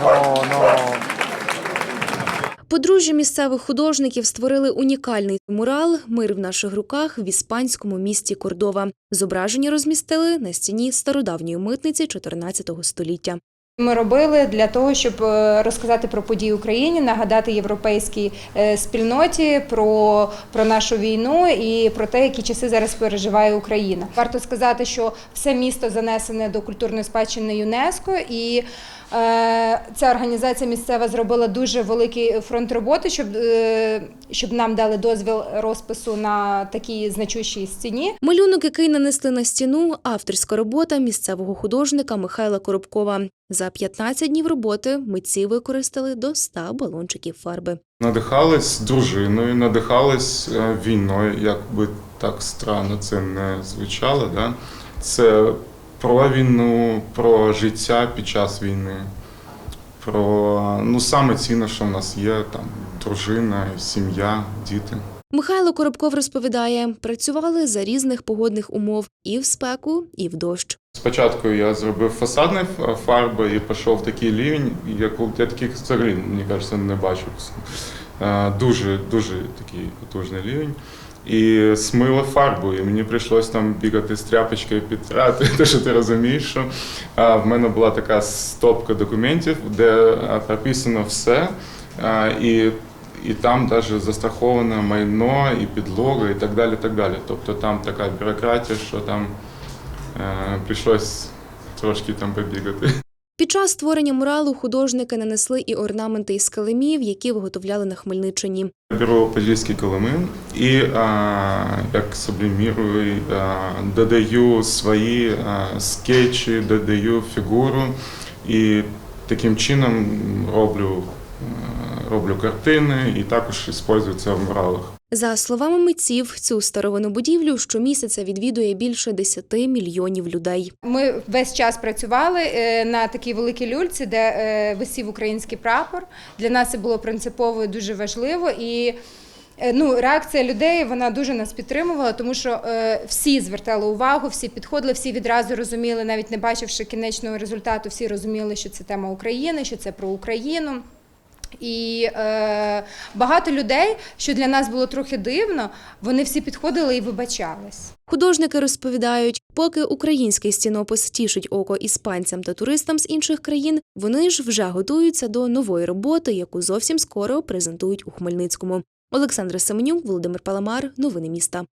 No, no. Подружжя місцевих художників створили унікальний мурал Мир в наших руках в іспанському місті Кордова. Зображення розмістили на стіні стародавньої митниці 14 століття. Ми робили для того, щоб е, розказати про події Україні, нагадати європейській е, спільноті про, про нашу війну і про те, які часи зараз переживає Україна. Варто сказати, що все місто занесене до культурної спадщини ЮНЕСКО, і ця організація місцева зробила дуже великий фронт роботи, щоб, е, щоб нам дали дозвіл розпису на такій значущій стіні. Малюнок, який нанесли на стіну, авторська робота місцевого художника Михайла Коробкова. За 15 днів роботи митці використали до 100 балончиків фарби. Надихались дружиною, надихались е, війною, як би так странно це не звучало. Да? Це про війну, про життя під час війни, про ну саме цінне, що в нас є, там дружина, сім'я, діти. Михайло Коробков розповідає, працювали за різних погодних умов і в спеку, і в дощ. Спочатку я зробив фасадні фарби і пішов в такий рівень, яку я таких взагалі, мені кажеться, не бачив. Е, Дуже, дуже такий потужний рівень. І смило фарбу, і мені прийшлось там бігати з тряпочкою підтирати, те, що ти розумієш, що а, в мене була така стопка документів, де а, прописано все, а, і, і там навіть застраховане майно, і підлога, і так далі. так далі. Тобто там така бюрократія, що там е, прийшлось трошки там побігати. Під час створення муралу художники нанесли і орнаменти із килимів, які виготовляли на Хмельниччині. Беру подільські калими і як сублімірую, додаю свої скетчі, додаю фігуру і таким чином роблю, роблю картини і також використовую це в муралах. За словами митців, цю старовину будівлю щомісяця відвідує більше 10 мільйонів людей. Ми весь час працювали е, на такій великій люльці, де е, висів український прапор. Для нас це було принципово і дуже важливо. І е, ну, реакція людей вона дуже нас підтримувала, тому що е, всі звертали увагу, всі підходили, всі відразу розуміли, навіть не бачивши кінечного результату, всі розуміли, що це тема України, що це про Україну. І е, багато людей, що для нас було трохи дивно, вони всі підходили і вибачались. Художники розповідають, поки український стінопис тішить око іспанцям та туристам з інших країн, вони ж вже готуються до нової роботи, яку зовсім скоро презентують у Хмельницькому. Олександра Семенюк, Володимир Паламар. Новини міста.